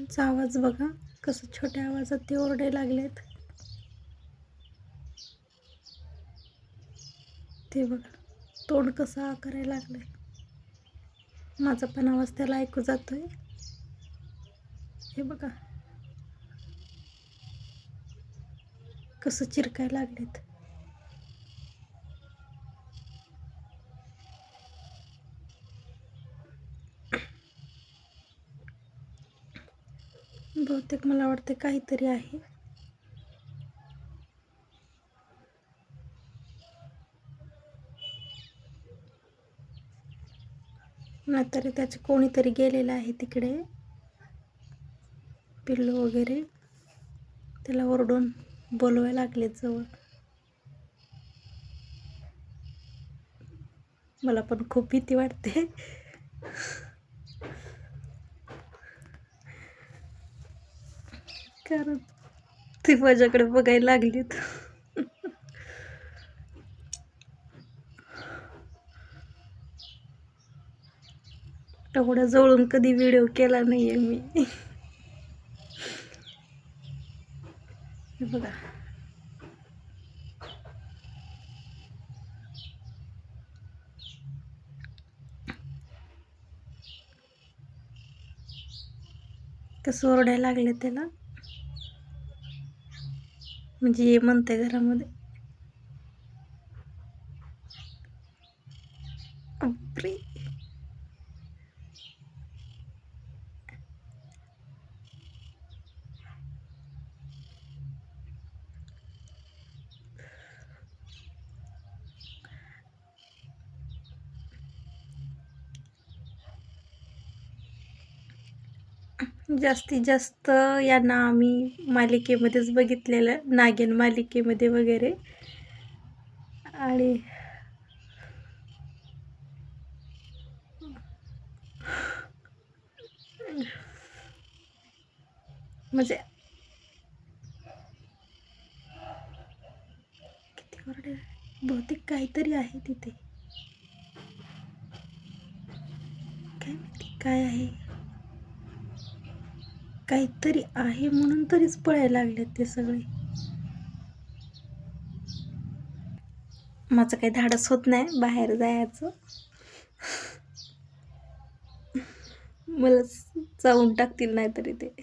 त्यांचा आवाज बघा कसं छोट्या आवाजात ते ओरडे लागलेत. ते बघा तोंड कसं आकारायला करायला लागलंय. माझा पण आवाज त्याला ऐकू जातोय. हे बघा कसं चिरकायला लागलेत. बहुतेक मला वाटते काहीतरी आहे. नाहीतरी त्याचे कोणीतरी गेलेलं आहे तिकडे. पिल्लू वगैरे. त्याला ओरडून बोलवायला लागले जवळ. मला पण खूप भीती वाटते. कारण ती माझ्याकडे बघायला लागलीत. एवढ्या जवळून कधी व्हिडिओ केला नाही आहे मी बघा. कसं ओरडायला लागले त्याला. म्हणजे हे म्हणते घरामध्ये. बापरे. जास्तीत जास्त यांना आम्ही मालिकेमध्येच बघितलेलं नागिन मालिकेमध्ये वगैरे. आणि म्हणजे किती ओरडे. बहुतेक काहीतरी आहे तिथे. काय माहिती काय आहे? काहीतरी आहे म्हणून तरीच पळायला लागले ते सगळे. माझं काही धाडस होत नाही बाहेर जायचं. मला जाऊन टाकतील नाहीतरी ते.